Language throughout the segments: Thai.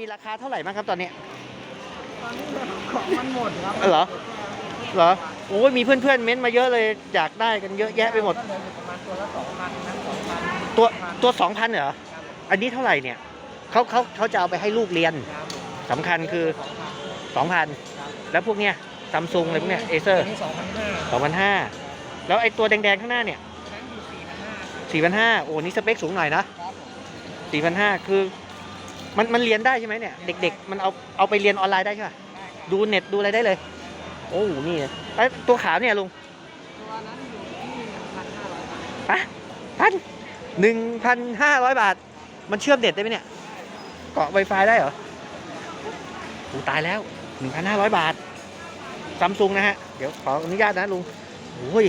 มีราคาเท่าไหร่บ้างครับตอนนี้ ตอนนี้ของมันหมดครับเหรอ เหรอ โอ้ยมีเพื่อนๆเม้นต์มาเยอะเลยอยากได้กันเยอะแยะไปหมด ก็เหลืออยู่ประมาณตัวละสองพันนะสองพันตัวตัวสองพันเหรอ อันนี้เท่าไหร่เนี่ยเขาเขาเขาจะเอาไปให้ลูกเรียนครับสำคัญคือสองพัน2,000แล้วพวกเนี้ยซัมซุงอะไรพวกเนี้ยเอเซออัร์นนี้สองพันห้า2,500แล้วไอ้ตัวแดงๆข้างหน้าเนี่ยนั้นอยู่สี่พันห้า4,500โอ้นี่สเปคสูงหน่อยนะ ครับผม4,500คือ มันมันเรียนได้ใช่ไหมเนี่ยเด็ก ๆ มันเอาเอาไปเรียนออนไลน์ได้ใช่ปะได้ครับดูเน็ตดูอะไรได้เลย โอ้นี่ไอ้ยตัวขาวเนี่ยลุงตัวนั้นอยู่ที่พันห้าร้อยบาทปะพันหนึ่งพันห้าร้อยบาท มันเชื่อมเน็ตได้ไหมเนี่ยเกาะ Wi-Fi ได้เหรอโอ้ตายแล้วหนึ่งพันห้าร้อยบาทซัมซุงนะฮะ เดี๋ยวขออนุญาตนะลุงโอ้ย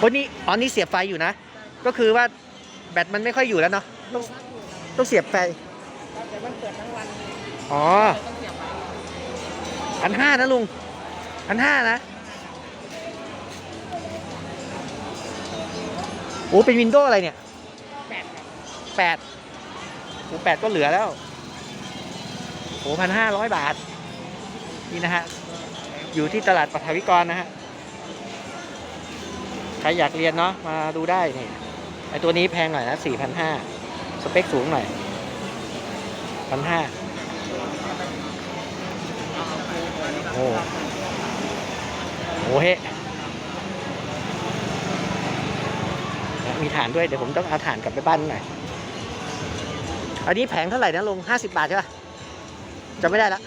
คนนี้อ๋อนี่เสียบไฟอยู่นะ ก็คือว่าแบตมันไม่ค่อยอยู่แล้วเนาะ ต้องต้องเสียบไฟครับแต่มันเปิดทั้งวันอ๋อต้องเสียบไปพันห้านะลุงพันห้านะโอ้เป็นวินโดว์อะไรเนี่ยแปดครับแปดโอ้แปดก็เหลือแล้วโอ้พันห้าร้อยบาท นี่นะฮะ อยู่ที่ตลาดปัทวิกรนะฮะ ใครอยากเรียนเนาะมาดูได้นี่ไอตัวนี้แพงหน่อยนะสี่พันห้า สเปคสูงหน่อยพันห้าโอ้โหเฮ้มีฐานด้วย เดี๋ยวผมต้องเอาฐานกลับไปบ้านหน่อย อันนี้แผงเท่าไหร่นะลงห้าสิบาทใช่ป่ะจะไม่ได้ละ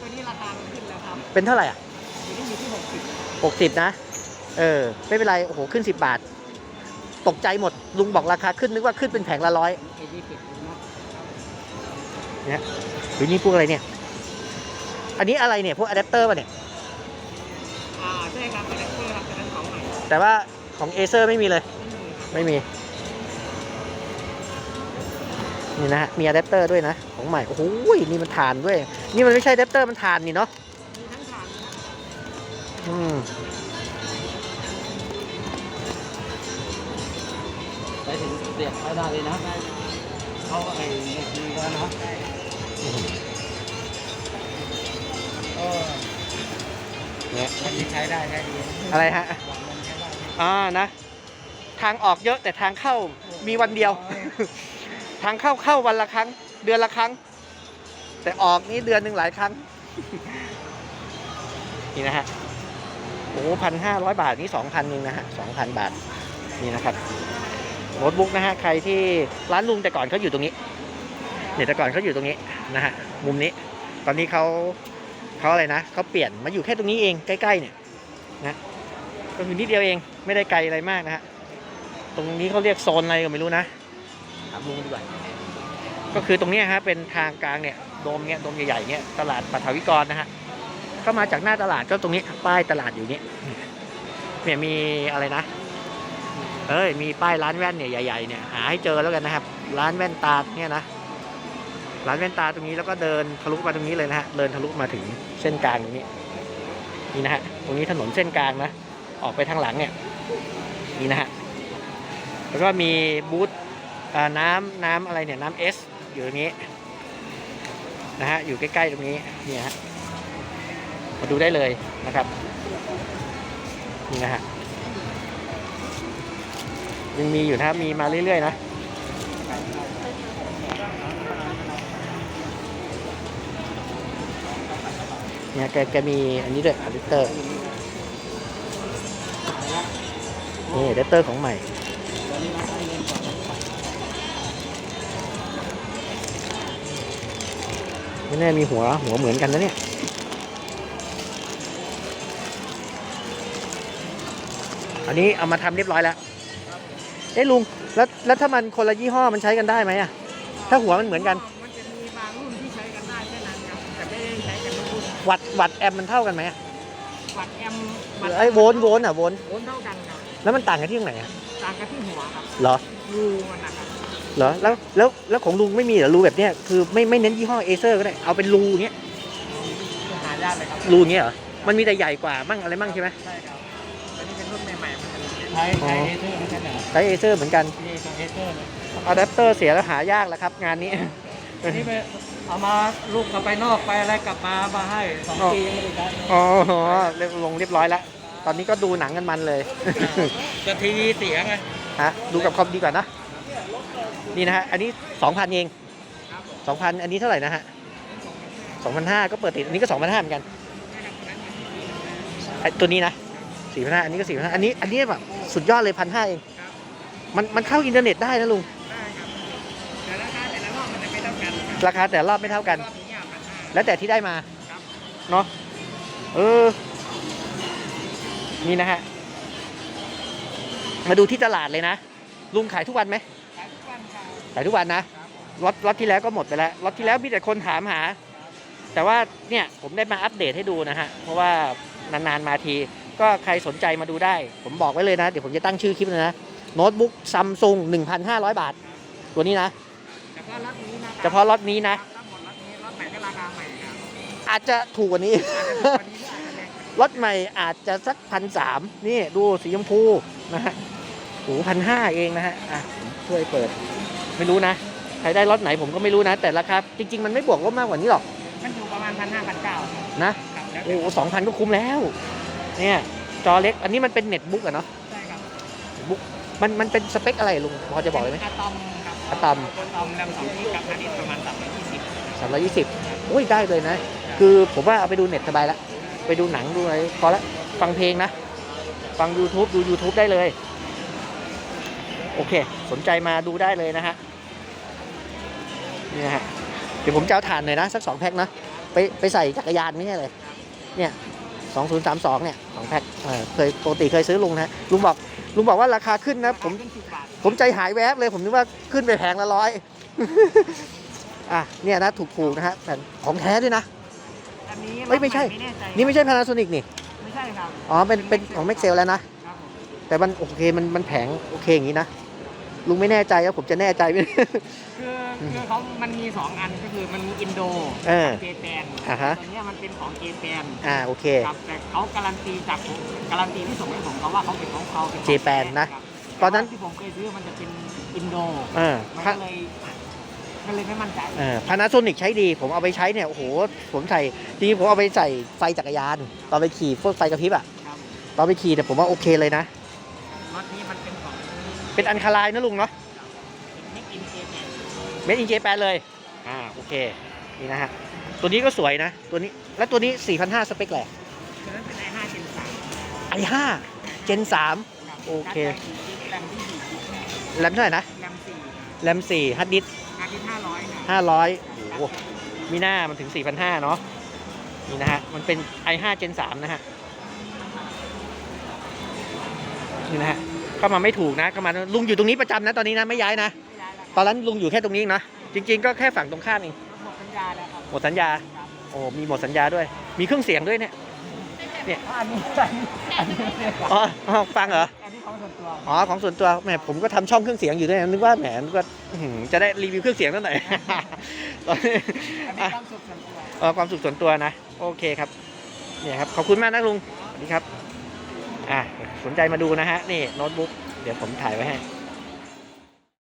ตัวนี้ราคามันขึ้นแล้วครับ เป็นเท่าไหร่อะตัวนี้อยู่ที่หกสิบหกสิบนะ เออ ไม่เป็นไร โอ้โห ขึ้นสิบบาท ตกใจหมด ลุงบอกราคาขึ้นนึกว่าขึ้นเป็นแผงละร้อยเอยี่สิบนะหรือนี่พวกอะไรเนี่ย อันนี้อะไรเนี่ย พวกอะแดปเตอร์ป่ะเนี่ยอ่าใช่ครับเป็นเพื่อครับเป็นของใหม่แต่ว่าของเอเซอร์ไม่มีเลยไม่มีครับไม่มี นี่นะฮะ มีอะแดปเตอร์ด้วยนะ ของใหม่ โอ้โหนี่มันฐานด้วย นี่มันไม่ใช่อะแดปเตอร์มันฐานนี่เนาะมีทั้งฐานนะอืม ไปถึงเสียบเข้าได้เลยนะ เขาไอ้เด็กดีกว่านะเออเนี่ยมันใช้ได้ใช้ดีอะไรฮะหวังมันใช้ได้อ่านะ ทางออกเยอะแต่ทางเข้ามีวันเดียว ทางเข้าเข้าวันละครั้ง เดือนละครั้ง แต่ออกนี่เดือนหนึ่งหลายครั้ง นี่นะฮะโอ้พันห้าร้อยบาทนี่สองพันหนึ่งนะฮะสองพันบาทนี่นะครับ โน้ตบุ๊กนะฮะใครที่ร้านลุงแต่ก่อนเขาอยู่ตรงนี้เนี่ยแต่ก่อนเขาอยู่ตรงนี้นะฮะมุมนี้ ตอนนี้เขาเขาอะไรนะเขาเปลี่ยนมาอยู่แค่ตรงนี้เองใกล้ๆเนี่ยนะก็คือนิดเดียวเองไม่ได้ไกลอะไรมากนะฮะตรงนี้เขาเรียกโซนอะไรก็ไม่รู้นะถามลุงดีกว่าก็คือตรงเนี้ยฮะเป็นทางกลางเนี่ยโดมเนี้ยโดมใหญ่ๆเนี้ยตลาดปัทวิกรนะฮะเข้ามาจากหน้าตลาดก็ตรงนี้ป้ายตลาดอยู่นี่เนี่ยมีอะไรนะ เอ้ยมีป้ายร้านแว่นเนี่ยใหญ่ๆเนี่ยหาให้เจอแล้วกันนะครับ ร้านแว่นตาเนี่ยนะร้านแว่นตาตรงนี้แล้วก็เดินทะลุมาตรงนี้เลยนะฮะเดินทะลุมาถึงเส้นกลางตรงนี้นี่นะฮะตรงนี้ถนนเส้นกลางนะออกไปทางหลังเนี่ยนี่นะฮะแล้วก็มีบูธอ่าน้ำน้ำอะไรเนี่ยน้ำเอสอยู่ตรงนี้นะฮะอยู่ใกล้ๆตรงนี้เนี่ยฮะมาดูได้เลยนะครับนี่นะฮะ ยังมีอยู่นะครับ มีมาเรื่อยๆนะเนี่ยแกแกมีอันนี้ด้วยอะแดปเตอร์นี่อะแดปเตอร์ของใหม่ไม่แน่มีหัวหัวเหมือนกันนะเนี่ยอันนี้เอามาทำเรียบร้อยแล้ว เอ้ลุงแล้วแล้วถ้ามันคนละยี่ห้อมันใช้กันได้ไหมอะถ้าหัวมันเหมือนกัน มันจะมีบางรุ่นที่ใช้กันได้แค่นั้นครับแต่ไม่ได้ใช้กันทุกรุ่นวัดวัดแอมป์มันเท่ากันไหมอะวัดแอมป์หรือไอ้โวลต์โวลต์อะโวลต์โวลต์เท่ากันครับแล้วมันต่างกันที่ตรงไหนอะต่างกันที่หัวครับเหรอรูมันนะครับเหรอแล้วแล้วแล้วของลุงไม่มีเหรอรูแบบเนี้ยคือไม่ไม่เน้นยี่ห้อเอเซอร์ก็ได้เอาเป็นรูอย่างเงี้ยหายากเลยครับรูอย่างเงี้ยเหรอมันมีแต่ใหญ่กว่ามั่งอะไรมั่งใช่ไหมใช่ครับ ช้ใช้เอเซอร์เหมือนกันเหรอใช้เอเซอร์เหมือนกันนี่ตัวเอเซอร์เลยอะแดปเตอร์เสียแล้วหายากแล้วครับ งานนี้ อันนี้ไปเอามาลูกกลับไปนอกไปอะไรกลับมามาให้สองอ๋อปียังไม่ได้ใช้อ๋อเรียบลงเรียบร้อยแล้ว ตอนนี้ก็ดูหนังกันมันเลย จะทีวีเสียไงฮะ ดูกับคอมดีกว่านะ นี่นะฮะ อันนี้สองพันเองสองพันอันนี้เท่าไหร่นะฮะสองพันห้าก็เปิดติด อันนี้ก็สองพันห้าเหมือนกันไอ้ตัวนี้นะ สี่พันห้าอันนี้ก็สี่พันห้าอันนี้อันนี้แบบสุดยอดเลยพันห้าเองมันมันเข้าอินเทอร์เน็ตได้นะลุงแต่ราคาแต่ละรอบมันจะไม่เท่ากันราคาแต่รอบไม่เท่ากัน รอบนี้อะพันห้า แล้วแต่ที่ได้มาครับ เนาะเออ นี่นะฮะ มาดูที่ตลาดเลยนะ ลุงขายทุกวันไหมขายทุกวันครับขายทุกวันนะล็อตล็อตที่แล้วก็หมดไปแล้วล็อตที่แล้วมีแต่คนถามหา แต่ว่าเนี่ยผมได้มาอัปเดตให้ดูนะฮะ เพราะว่านานๆมาที ก็ใครสนใจมาดูได้ ผมบอกไว้เลยนะ เดี๋ยวผมจะตั้งชื่อคลิปเลยนะ โน้ตบุ๊กซัมซุง1,500 บาท ตัวนี้นะ เฉพาะล็อตนี้นะเฉพาะล็อตนี้นะทั้งหมดล็อตนี้ล็อตใหม่ก็ราคาใหม่ครับอาจจะถูกกว่านี้อาจจะถูกกว่านี้หรืออาจจะแพงกว่านี้รถใหม่อาจจะสักพันสามนี่ดูสีชมพูนะฮะโอ้พันห้าเองนะฮะอะผมช่วยเปิด ไม่รู้นะ ใครได้รถไหนผมก็ไม่รู้นะ แต่ราคาจริง ๆ มันไม่บวกลบมากกว่านี้หรอกมันอยู่ประมาณพันห้าพันเก้านะ ครับแล้วโอ้สองพันก็คุ้มแล้ว เนี่ยจอเล็ก อันนี้มันเป็นเน็ตบุ๊กอะเนาะใช่ครับบุ๊กมันมันเป็นสเปคอะไรลุงพอจะบอกได้ไหม อะตอมครับอะตอม อะตอมแรมสองที่กับอันนี้ประมาณสามร้อยยี่สิบสามร้อยยี่สิบอุ้ยได้เลยนะ คือผมว่าเอาไปดูเน็ตสบายละ ไปดูหนังดูอะไรพอละ ฟังเพลงนะ ฟัง YouTube ดู YouTube ได้เลย โอเค สนใจมาดูได้เลยนะฮะนี่นะฮะ เดี๋ยวผมจะเอาถ่านหน่อยนะ สักสองแพ็คนะ ไปไปใส่จักรยานไม่ใช่เลย เนี่ย สองศูนย์สามสองเนี่ยสองแพ็คเออเคยปกติเคยซื้อลุงนะลุงบอกลุงบอกว่าราคาขึ้นนะ ผมขึ้นสิบบาทผมใจหายแวบเลย ผมนึกว่าขึ้นไปแพงละร้อยอะเนี่ยนะถูกๆนะฮะแต่ของแท้ด้วยนะ อันนี้เอ้ยไม่ใช่ ไม่แน่ใจนี่ไม่ใช่ Panasonic นี่ไม่ใช่ครับ อ๋อเป็นเป็นของ Maxell แล้วนะ ครับผมแต่มันโอเคมันมันแผงโอเคอย่างนี้นะ ลุงไม่แน่ใจว่าผมจะแน่ใจไหม คือคือเขามันมีสองอันก็คือมันมีอินโดเออเจแปนอ่าฮะ ตัวเนี้ยมันเป็นของเจแปนอ่าโอเค ครับแต่เขาการันตีจากผมการันตีที่ส่งให้ผมเขาว่าเขาเป็นของเขาป็ของเจแปนนะครับตอนนั้น ที่ผมเคยซื้อมันจะเป็นอินโดเออมันพาก็เลยก็เลยไม่มั่นใจเออพานาโซนิกใช้ดี ผมเอาไปใช้เนี่ยโอ้โหผมใส่จริงๆผมเอาไปใส่ไฟจักรยาน ตอนไปขี่พวกไฟกระพริบอะครับตอนไปขี่แต่ยผมว่าโอเคเลยนะ รถนี้มันเป็นของ เป็นอันคาไลน์นะลุงเนาะเมกอินเจแปนเมดอินเจแปนเลย อ่าโอเค นี่นะฮะ ตัวนี้ก็สวยนะ ตัวนี้ แล้วตัวนี้ 4,500 สเปคแหละตัวนั้นเป็นไอห้าเจนสาม i5 Gen 3โอเคแรมที่สี่แรมเท่าไหร่นะแรมสี่แรม4ฮาร์ดดิสก์อาร์ที่ห้าร้อยนะ500โอ้โหมีหน้ามันถึง 4,500 เนาะนี่นะฮะ มันเป็น i5 Gen 3 นะฮะ นี่นะฮะ เข้ามาไม่ถูกนะเข้ามาลุงอยู่ตรงนี้ประจำนะตอนนี้นะไม่ย้ายนะไม่ย้ายแล้วตอนนั้นลุงอยู่แค่ตรงนี้เองนะจริง ๆ ก็แค่ฝั่งตรงข้ามเองหมดสัญญาแล้วครับหมดสัญญาโอ้มีหมดสัญญาด้วย มีเครื่องเสียงด้วยเนี่ยอันนี้อันนี้ไม่ได้ครับอ๋ออ๋อฟังเหรออันนี้ของส่วนตัวอ๋อของส่วนตัวแหมผมก็ทำช่องเครื่องเสียงอยู่ด้วยนะนึกว่าแหมนึกว่าอื้อหือจะได้รีวิวเครื่องเสียงตั้งหน่อยตอนนี้อันนี้อะความสุขส่วนตัวเออความสุขส่วนตัวนะ โอเคครับเนี่ยครับขอบคุณมากนะลุงสวัสดีครับ อะสนใจมาดูนะฮะ นี่โน้ตบุ๊ก เดี๋ยวผมถ่ายไว้ให้